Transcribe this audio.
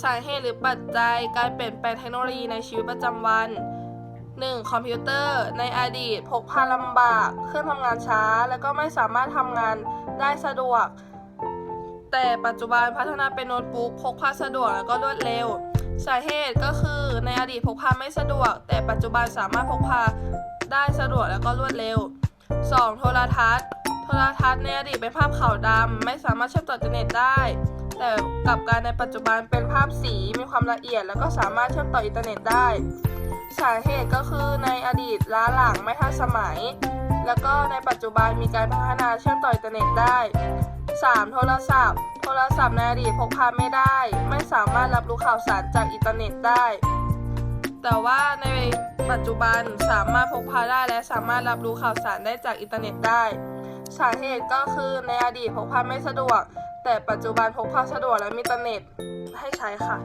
สาเหตุหรือปัจจัยการเปลี่ยนแปลงเทคโนโลยีในชีวิตประจำวัน 1. คอมพิวเตอร์ ในอดีตพกพาลำบาก เครื่องทำงานช้า และก็ไม่สามารถทำงานได้สะดวก แต่ปัจจุบันพัฒนาเป็นโน้ตบุ๊กพกพาสะดวกและก็รวดเร็ว สาเหตุก็คือในอดีตพกพาไม่สะดวก แต่ปัจจุบันสามารถพกพาได้สะดวกและก็รวดเร็ว 2. โทรทัศน์ โทรทัศน์ในอดีตเป็นภาพขาวดำไม่สามารถเชื่อมต่ออินเทอร์เน็ตได้ แต่กลับการในปัจจุบันเป็นภาพสีมีความละเอียด แล้วก็สามารถเชื่อมต่ออินเทอร์เน็ตได้ สาเหตุก็คือในอดีตล้าหลังไม่ทันสมัย แล้วก็ในปัจจุบันมีการพัฒนาเชื่อมต่ออินเทอร์เน็ตได้ 3. โทรศัพท์ โทรศัพท์ในอดีตพกพาไม่ได้ ไม่สามารถรับรู้ข่าวสารจากอินเทอร์เน็ตได้ แต่ว่าในปัจจุบันสามารถพกพาได้และสามารถรับรู้ข่าวสารได้จากอินเทอร์เน็ตได้ สาเหตุก็คือในอดีตพกพาไม่สะดวก แต่ปัจจุบันพกพาสะดวกและมีอินเทอร์เน็ตให้ใช้ค่ะ